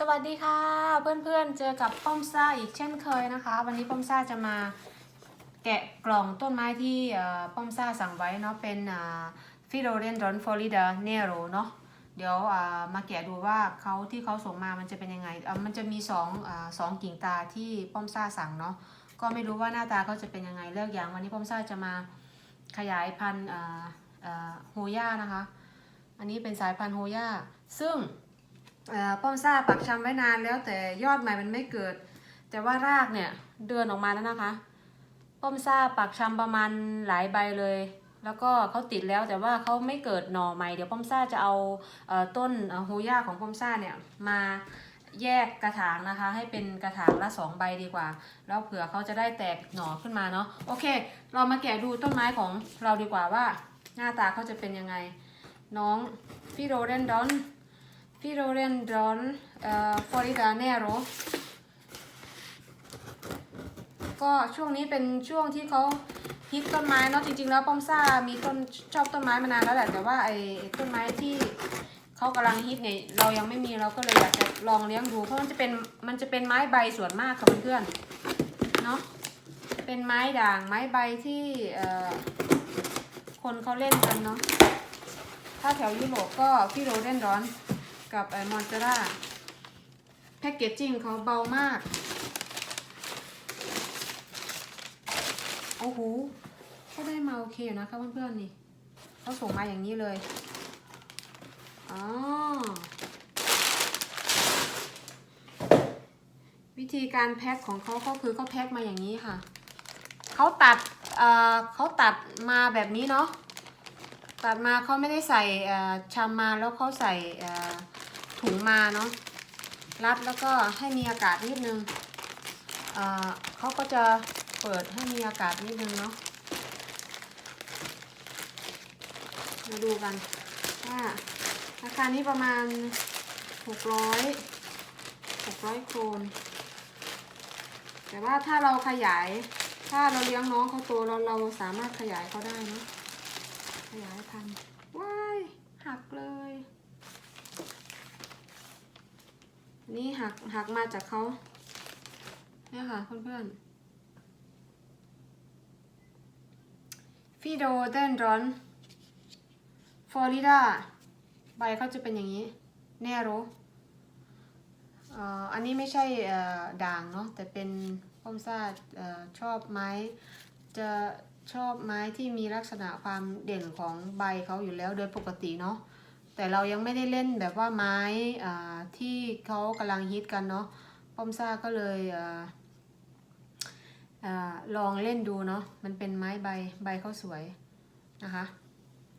สวัสดีค่ะ เพื่อนๆเจอกับป้อมซ่าอีกเช่นเคยนะคะ วันนี้ป้อมซ่าจะมาแกะกล่องต้นไม้ที่ป้อมซ่าสั่งไว้เนาะเป็นฟิโดเรนดอนฟลอริดาเนโรเนาะเดี๋ยวมาแกะดูว่าเขาที่เขาส่งมามันจะเป็นยังไงอะมันจะมีสองสองกิ่งตาที่ป้อมซ่าสั่งเนาะก็ไม่รู้ว่าหน้าตาเขาจะเป็นยังไงเลือกอย่างวันนี้ป้อมซ่าจะมาขยายพันธุ์อ่าอ่าโฮย่านะคะ อันนี้เป็นสายพันธุ์โฮย่าซึ่ง ป้อมซ่าปักชำไว้นานแล้วแต่ยอดใหม่มันไม่เกิด แต่ว่ารากเนี่ยเดือนออกมาแล้วนะคะ ป้อมซ่าปักชำประมาณหลายใบเลย แล้วก็เขาติดแล้วแต่ว่าเขาไม่เกิดหน่อใหม่เดี๋ยวป้อมซ่าจะเอาเออต้นเอ่อโฮย่าของป้อมซ่าเนี่ยมาแยกกระถางนะคะ ให้เป็นกระถางละสองใบดีกว่า แล้วเผื่อเขาจะได้แตกหน่อขึ้นมาเนาะโอเค เรามาแกะดูต้นไม้ของเราดีกว่าว่า หน้าตาเขาจะเป็นยังไง น้องฟิโรเดนดอน ฟิโรเรนดอนฟอริดาเนโรก็ช่วงนี้เป็นช่วงที่เขาฮิตต้นไม้เนาะจริงๆแล้วป้อมซ่ามีต้นชอบต้นไม้มานานแล้วแหละแต่ว่าไอ้ต้นไม้ที่เขากำลังฮิตเนี่ยเรายังไม่มีเราก็เลยอยากจะลองเลี้ยงดูเพราะมันจะเป็นมันจะเป็นไม้ใบส่วนมากค่ะเพื่อนๆเนาะเป็นไม้ด่างไม้ใบที่คนเขาเล่นกันเนาะถ้าแถวยุโรปก็ฟิโรเดนดอน กับไอมอนเตร่าแพ็กเกจจิ้งเขาเบามาก โอ้โหก็ได้มาโอเคอยู่นะคะเพื่อนๆนี่เขาส่งมาอย่างนี้เลย อ๋อ วิธีการแพ็คของเขาก็คือเขาแพ็คมาอย่างนี้ค่ะ เขาตัดเอ่อเขาตัดมาแบบนี้เนาะ ตัดมาเขาไม่ได้ใส่ชามมาแล้วเขาใส่เถุงมาเนาะรัดแล้วก็ให้มีอากาศนิดนึงเเขาก็จะเปิดให้มีอากาศนิดนึงเนาะมาดูกันว่าราคานี้ประมาณ 600 600โครนแต่ว่าถ้าเราขยาย ถ้าเราเลี้ยงน้องเขาโตเราเราสามารถขยายเขาได้เนาะขยายพันธุ์ว้าย หักเลย นี่หักหักมาจากเขาเนี่ยค่ะเพื่อนๆฟิโดเดนดรอนฟลอริดาใบเขาจะเป็นอย่างนี้ แนโรเอ่ออันนี้ไม่ใช่ด่างเนาะแต่เป็นป้มซาอชอบไม้จะชอบไม้ที่มีลักษณะความเด่นของใบเขาอยู่แล้วโดยปกติเนาะ แต่เรายังไม่ได้เล่นแบบว่าไม้ที่เขากำลังฮิตกันเนาะป้อมซ่าก็เลยออลองเล่นดูเนาะมันเป็นไม้ใบใบเขาสวยนะคะ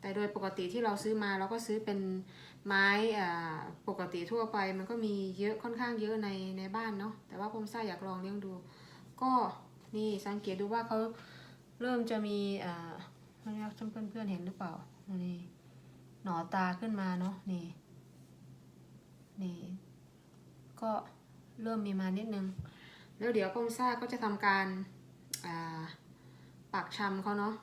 แต่โดยปกติที่เราซื้อมาเราก็ซื้อเป็นไม้ปกติทั่วไปมันก็มีเยอะค่อนข้างเยอะในในบ้านเนาะแต่ว่าป้อมซ่าอยากลองเลี้ยงดู ก็นี่สังเกตดูว่าเขาเริ่มจะมีอ่าไม่รู้เพื่อนเพื่อนเห็นหรือเปล่า หนอตาขึ้นมาเนาะนี่ นี่ ก็เริ่มมีมานิดนึง แล้วเดี๋ยวป้อมซ่าก็จะทำการอ่าปักชำเขาเนาะ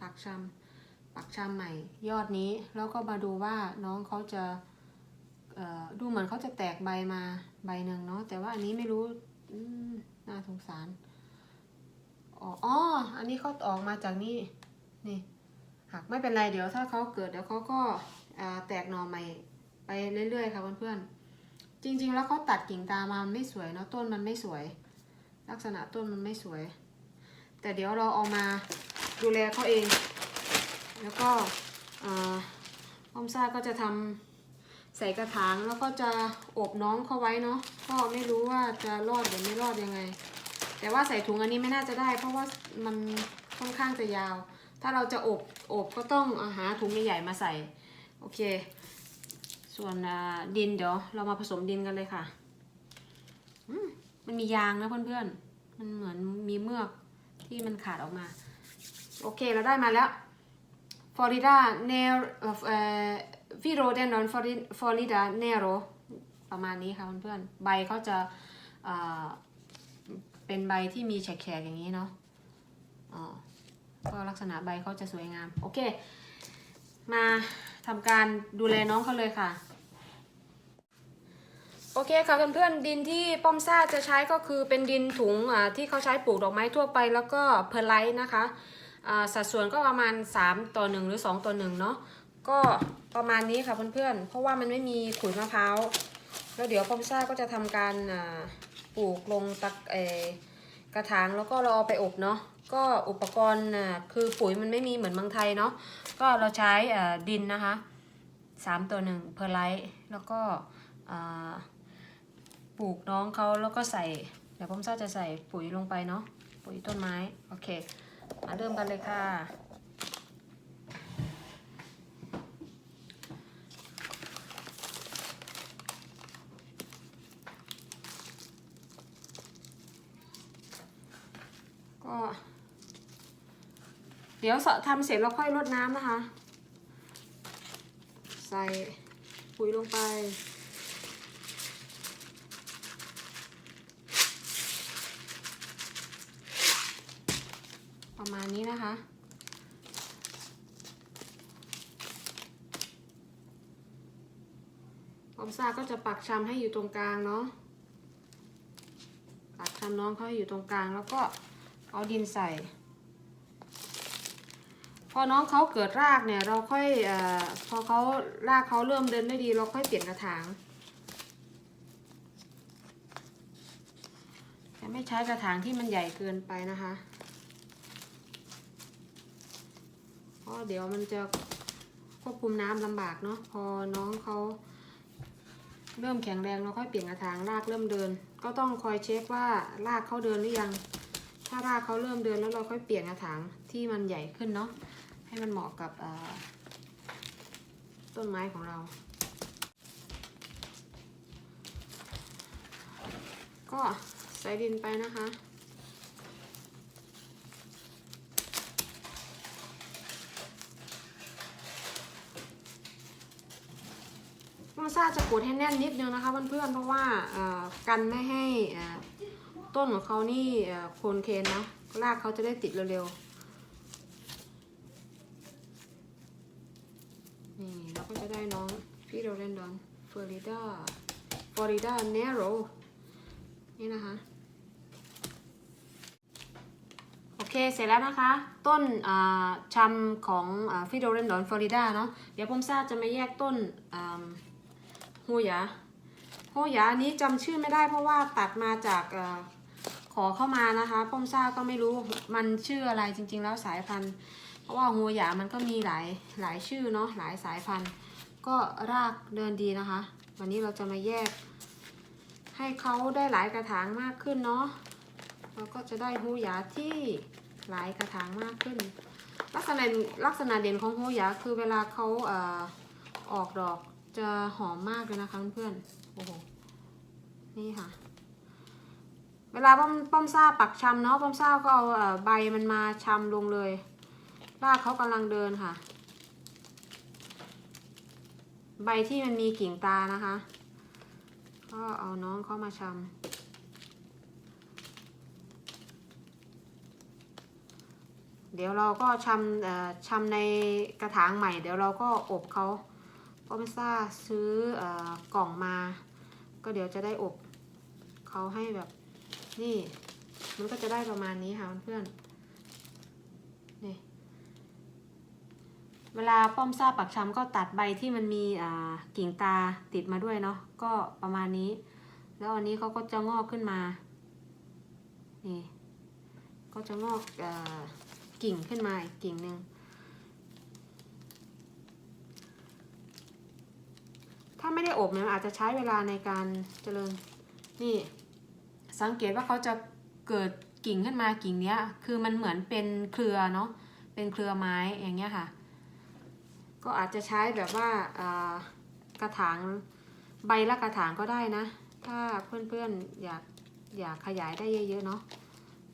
ปักชำปักชำใหม่ ยอดนี้แล้วก็มาดูว่าน้องเขาจะดูเหมือนเขาจะแตกใบมาใบหนึ่งเนาะแต่ว่าอันนี้ไม่รู้น่าสงสารอ๋ออันนี้เขาออกมาจากนี่นี่ หักไม่เป็นไรเดี๋ยวถ้าเขาเกิดเดี๋ยวเขาก็แตกหน่อใหม่ไปเรื่อยๆ ค่ะเพื่อนๆ จริง ๆ แล้วเขาตัดกิ่งตามามันไม่สวยเนาะต้นมันไม่สวย ลักษณะต้นมันไม่สวย แต่เดี๋ยวเราเอามาดูแลเขาเอง แล้วก็อ่อมซ่าก็จะทำใส่กระถางแล้วก็จะอบน้องเขาไว้เนาะก็ไม่รู้ว่าจะรอดหรือไม่รอดยังไง แต่ว่าใส่ถุงอันนี้ไม่น่าจะได้ เพราะว่ามันค่อนข้างจะยาว ถ้าเราจะอบอบก็ต้องอาหาถุงใหญ่ๆมาใส่ โอเค ส่วนดินเดี๋ยวเรามาผสมดินกันเลยค่ะมันมียางนะเพื่อนๆ มันเหมือนมีเมือกที่มันขาดออกมา โอเคเราได้มาแล้วฟลอริดาเนรเอ่อฟิโรเดนดอนฟลอริดาเนโรประมาณนี้ค่ะเพื่อนๆ ใบเขาจะอ่าเป็นใบที่มีแฉกๆอย่างนี้เนาะอ๋อ ก็ลักษณะใบเขาจะสวยงาม โอเค มาทำการดูแลน้องเขาเลยค่ะ โอเคค่ะเพื่อนๆดินที่ป้อมซ่าจะใช้ก็คือเป็นดินถุงอ่าที่เขาใช้ปลูกดอกไม้ทั่วไปแล้วก็เพอร์ไลท์นะคะอ่าสัดส่วนก็ประมาณ 3 ต่อ 1 หรือ 2 ต่อ 1 เนาะก็ประมาณนี้ค่ะเพื่อนๆ เพราะว่ามันไม่มีขุยมะพร้าว แล้วเดี๋ยวป้อมซ่าก็จะทำการอ่าปลูกลงตักกระถางแล้วก็รอไปอบเนาะ ก็อุปกรณ์อ่าคือปุ๋ยมันไม่มีเหมือนเมืองไทยเนาะก็เราใช้ดินนะคะ3ตัว1เพอร์ไลท์แล้วก็ปลูกน้องเขาแล้วก็ใส่เดี๋ยวผมซ่าจะใส่ปุ๋ยลงไปเนาะปุ๋ยต้นไม้ โอเค มาเริ่มกันเลยค่ะ ก็ เดี๋ยวทำเสร็จเราค่อยรดน้ำนะคะ ใส่ปุ๋ยลงไป ประมาณนี้นะคะออมซาก็จะปักชำให้อยู่ตรงกลางเนาะ ปักชำน้องเขาให้อยู่ตรงกลางแล้วก็เอาดินใส่ พอน้องเขาเกิดรากเนี่ย เราค่อยอพอเขารากเขาเริ่มเดินได้ดี เราค่อยเปลี่ยนกระถางแต่ไม่ใช้กระถางที่มันใหญ่เกินไปนะคะเพราะเดี๋ยวมันจะควบคุมน้ำลำบากเนาะพอน้องเขาเริ่มแข็งแรงเราค่อยเปลี่ยนกระถางรากเริ่มเดิน ก็ต้องคอยเช็คว่ารากเขาเดินหรือยัง ถ้ารากเขาเริ่มเดินแล้วเราค่อยเปลี่ยนกระถางที่มันใหญ่ขึ้นเนาะให้มันเหมาะกับต้นไม้ของเรา ก็ใส่ดินไปนะคะมอซ่าจะกดให้แน่นนิดนึงนะคะเพื่อนๆเพราะว่ากันไม่ให้อ่อ ต้นของเขานี่โคนเคนนะรากเขาจะได้ติดเร็วๆ นี่เราก็จะได้น้องฟิโดเรนดอนเฟอริดาฟลอริดาเนโรนี่นะคะ โอเค เสร็จแล้วนะคะ ต้นอ่าชำของฟิโดเรนดอนฟลอริดาเนาะ เดี๋ยวผมซ่าจะมาแยกต้นฮูหยาฮูหยาอันนี้จำชื่อไม่ได้เพราะว่าตัดมาจาก ขอเข้ามานะคะป้อมซ่าก็ไม่รู้มันชื่ออะไรจริง ๆ แล้วสายพันธุ์ เพราะว่าฮูหยามันก็มีหลายหลายชื่อเนาะหลายสายพันธุ์ ก็รากเดินดีนะคะ วันนี้เราจะมาแยก ให้เขาได้หลายกระถางมากขึ้นเนาะเราก็จะได้ฮูหยาที่หลายกระถางมากขึ้น ลักษณะลักษณะเด่นของฮูหยาคือเวลาเขาเอ่อออกดอกจะหอมมากเลยนะคะเพื่อนๆโอ้โหนี่ค่ะ เวลาป้อมป้อมซ่าปักชำเนาะป้อมซ่าก็เอาเอ่อใบมันมาชำลงเลยรากเขากำลังเดินค่ะ ใบที่มันมีกิ่งตานะคะ ก็เอาน้องเข้ามาชำเดี๋ยวเราก็ชำชำในกระถางใหม่ เดี๋ยวเราก็อบเขาเพราะไม่าซื้ออกล่องมา ก็เดี๋ยวจะได้อบเขาให้แบบ นี่ มันก็จะได้ประมาณนี้ค่ะเพื่อนๆนี่เวลาป้อมซ่าปักชำก็ตัดใบที่มันมีอ่ากิ่งตาติดมาด้วยเนาะก็ประมาณนี้ แล้วอันนี้เขาก็จะงอกขึ้นมานี่ก็จะงอกอกิ่งขึ้นมาอีกกิ่งหนึ่งถ้าไม่ได้อบเนี่ยมันอาจจะใช้เวลาในการเจริญนี่ สังเกตว่าเขาจะเกิดกิ่งขึ้นมากิ่งเนี้ย คือมันเหมือนเป็นเครือเนาะ เป็นเครือไม้อย่างเงี้ยค่ะ ก็อาจจะใช้แบบว่าากระถางใบละกระถางก็ได้นะ ถ้าเพื่อนๆอยากอยากขยายได้เยอะๆเนาะ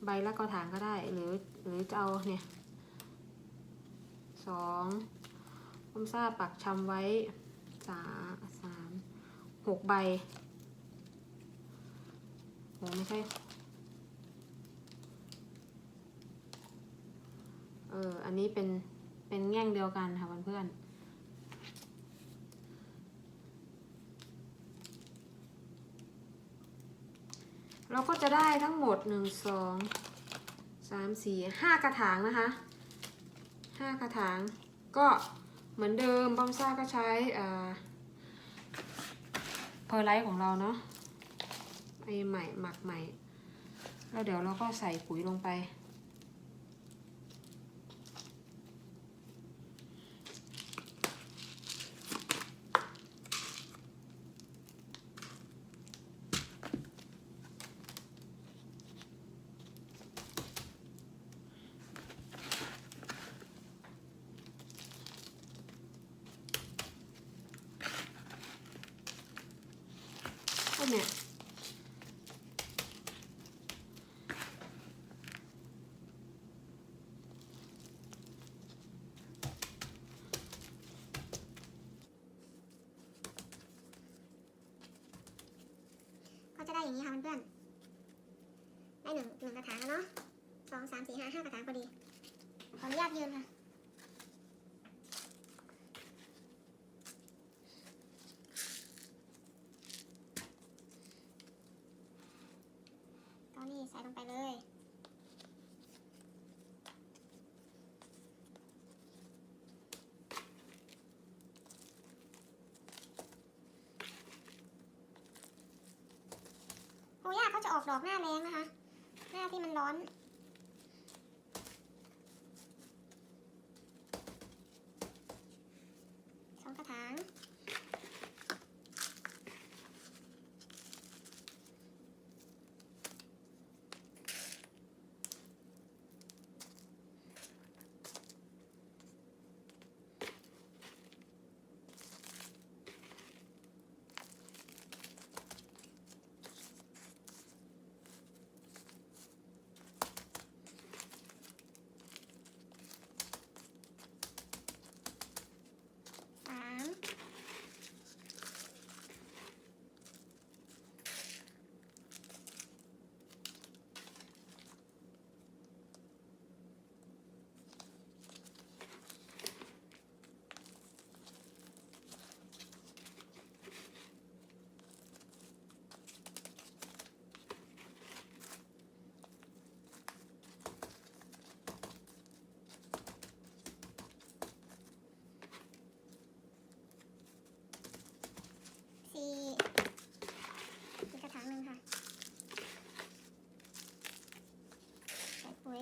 ใบละกระถางก็ได้ หรือหรือจะเอาเนี่ยสองผมทราบปักชำไว้สามสามหกใบ ไม่ใช่ เออ อันนี้เป็น เป็นแง่งเดียวกันค่ะเพื่อนๆเราก็จะได้ทั้งหมดหนึ่งสองสามสี่ห้ากระถางนะคะห้ากระถาง ก็เหมือนเดิมบอมซ่าก็ใช้เพอร์ไลท์ของเราเนาะ ใหม่หมักใหม่ แล้วเดี๋ยวเราก็ใส่ปุ๋ยลงไป ได้อย่างนี้ค่ะเพื่อนๆได้หนึ่งหนึ่งกระถางแล้วเนาะสองสามสี่ห้าห้ากระถางพอดี ขออนุญาตยืนค่ะ ตอนนี้ใส่ลงไปเลย โอ้ย่าเขาจะออก ดอกหน้าแรงนะคะ หน้าที่มันร้อน สองกระถาง สามสี่อีกกระถางหนึ่งค่ะ ใส่ปุ๋ย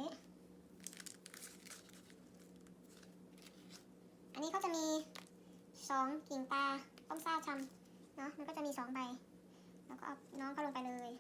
อันนี้ก็จะมีสอง กิ่งตาต้มซ่าชำเนาะมันก็จะมีสองใบแล้วก็เอาน้องเขาลงไปเลย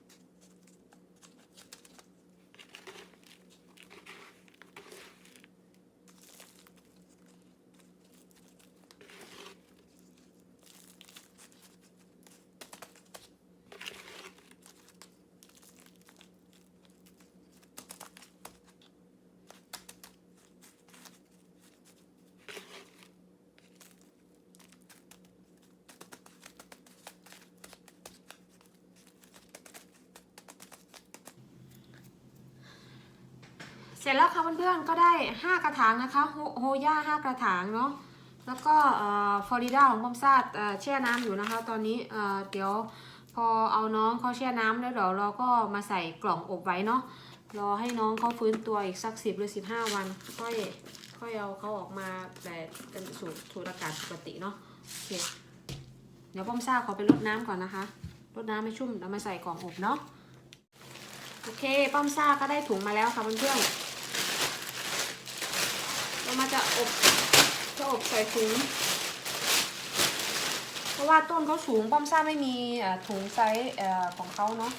ร็จแล้วค่ะเพื่อนๆก็ได้ 5 กระถางนะคะโฮย่า5กระถางเนาะแล้วก็ฟลอริดาของบอมซาดแช่น้ำอยู่นะคะ ตอนนี้เดี๋ยวพอเอาน้องเขาแช่น้ำแล้วเดี๋ยวเราก็มาใส่กล่องอบไว้เนาะรอให้น้องเขาฟื้นตัวอีกสักสิบหรือสิบห้าวัน ค่อยค่อยเอาเขาออกมาแต่เป็นสูตรสูดอากาศปกติเนาะโอเคเดี๋ยวบอมซ่าขอไปรดน้ำก่อนนะคะรดน้ำให้ชุ่มแล้วมาใส่กล่องอบเนาะโอเคป้อมซ่าก็ได้ถุงมาแล้วค่ะเพื่อนๆ มาจะอบจะอบใส่ถุง เพราะว่าต้นเขาสูงป้อมซ่าไม่มีถุงไซส์เอ่อของเขาเนาะ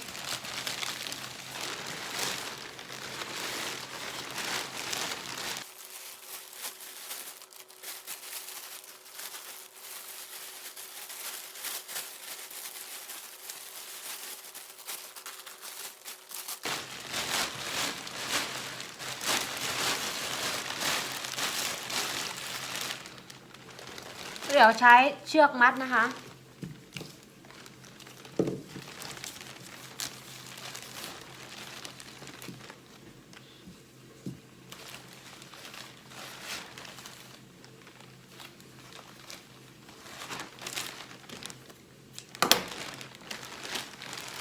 ดี๋ยวใช้เชือกมัดนะคะ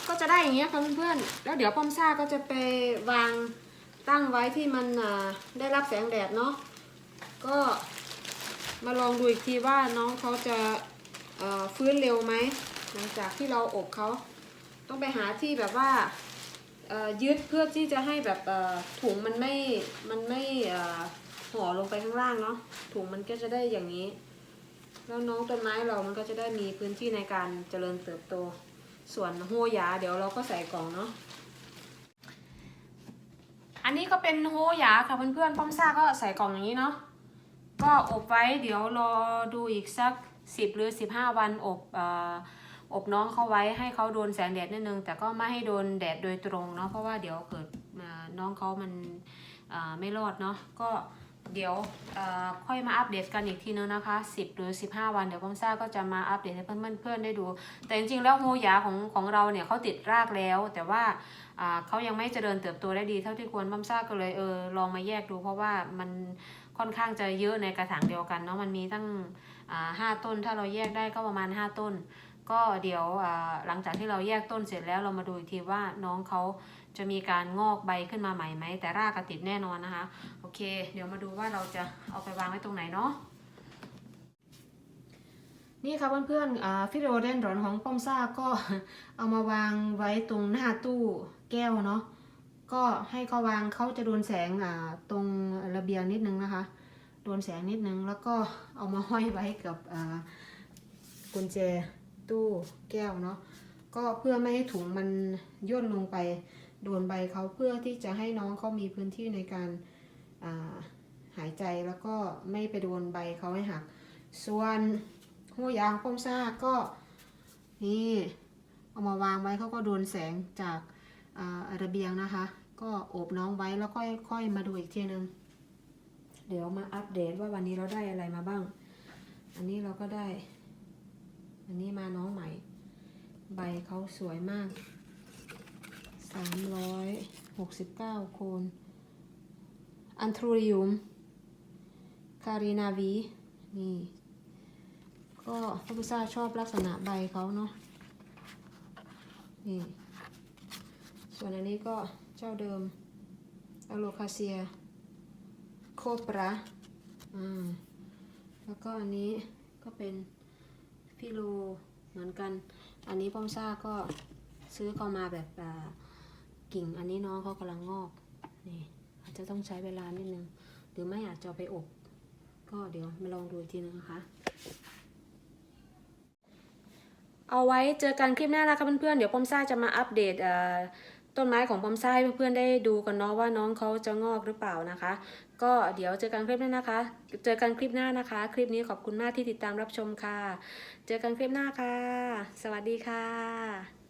ก็จะได้อย่างเงี้ยค่ะเพื่อนๆ แล้วเดี๋ยวป้อมซ่าก็จะไปวางตั้งไว้ที่มันได้รับแสงแดดเนาะก็ มาลองดูอีกทีว่าน้องเขาจะฟื้นเร็วไหมหลังจากที่เราอบเขาต้องไปหาที่แบบว่ายึดเพื่อที่จะให้แบบถุงมันไม่มันไม่ห่อลงไปข้างล่างเนาะถุงมันก็จะได้อย่างนี้ แล้วน้องต้นไม้เรามันก็จะได้มีพื้นที่ในการเจริญเติบโต ส่วนหัวยาเดี๋ยวเราก็ใส่กล่องเนาะอันนี้ก็เป็นโฮยาค่ะเพื่อนๆป้อมซ่าก็ใส่กล่องอย่างนี้เนาะ ก็อบไว้เดี๋ยวรอดูอีกสัก 10 หรือ 15 วันอบออบน้องเขาไว้ให้เขาโดนแสงแดดนิดนึง แต่ก็ไม่ให้โดนแดดโดยตรงเนาะเพราะว่าเดี๋ยวเกิดน้องเขามันไม่รอดเนาะก็เดี๋ยวค่อยมาอัปเดตกันอีกทีนึงนะคะ 10 หรือ 15 วันเดี๋ยวป้อมซ่าก็จะมาอัปเดตให้เพื่อนๆได้ดู แต่จริงๆแล้วโฮยาของของเราเนี่ยเขาติดรากแล้ว แต่ว่าเขายังไม่เจริญเติบโตได้ดีเท่าที่ควรป้อมซ่าก็เลยเออลองมาแยกดู เพราะว่ามัน ค่อนข้างจะเยอะในกระถางเดียวกันเนาะมันมีตั้งห้าต้นถ้าเราแยกได้ก็ประมาณ 5 ต้น ก็เดี๋ยวหลังจากที่เราแยกต้นเสร็จแล้วเรามาดูอีกทีว่าน้องเขาจะมีการงอกใบขึ้นมาใหม่ไหมแต่รากก็ติดแน่นอนนะคะ โอเค เดี๋ยวมาดูว่าเราจะเอาไปวางไว้ตรงไหนเนาะนี่ค่ะเพื่อนๆฟิโรเดนดรอนของป้อมซ่าก็เอามาวางไว้ตรงหน้าตู้แก้วเนาะ ก็ให้เขาวางเขาจะโดนแสงอ่าตรงระเบียงนิดนึงนะคะ โดนแสงนิดนึงแล้วก็เอามาห้อยไว้กับอ่ากุญแจตู้แก้วเนาะก็เพื่อไม่ให้ถุงมันย่นลงไปโดนใบเขาเพื่อที่จะให้น้องเขามีพื้นที่ในการอ่าหายใจแล้วก็ไม่ไปโดนใบเขาให้หัก ส่วนหัวยางป้มซ่าก็นี่เอามาวางไว้เขาก็โดนแสงจาก ระเบียงนะคะ ก็โอบน้องไว้แล้วค่อยค่อยมาดูอีกทีนึง เดี๋ยวมาอัปเดตว่าวันนี้เราได้อะไรมาบ้าง อันนี้เราก็ได้ อันนี้มาน้องใหม่ ใบเขาสวยมาก369โคนอันทรูริยุมคารินาวีนี่ ก็พระพุทธาชอบลักษณะใบเขาเนาะนี่ ส่วนอันนี้ก็เจ้าเดิมอโลคาเซียโคปราอ่าแล้วก็อันนี้ก็เป็นพิโลเหมือนกัน อันนี้ป้อมซ่าก็ซื้อเข้ามาแบบอ่ากิ่งอันนี้น้องเขากำลังงอกนี่อาจจะต้องใช้เวลานิดนึง หรือไม่อาจจะไปอบ ก็เดี๋ยวมาลองดูทีนึงนะคะ เอาไว้เจอกันคลิปหน้านะคะเพื่อนๆ เดี๋ยวป้อมซ่าจะมาอัปเดตเอ่อ ต้นไม้ของปอมไส้เพื่อนๆได้ดูกันเนาะว่าน้องเขาจะงอกหรือเปล่านะคะ ก็เดี๋ยวเจอกันคลิปหน้านะคะ เจอกันคลิปหน้านะคะ คลิปนี้ขอบคุณมากที่ติดตามรับชมค่ะ เจอกันคลิปหน้าค่ะ สวัสดีค่ะ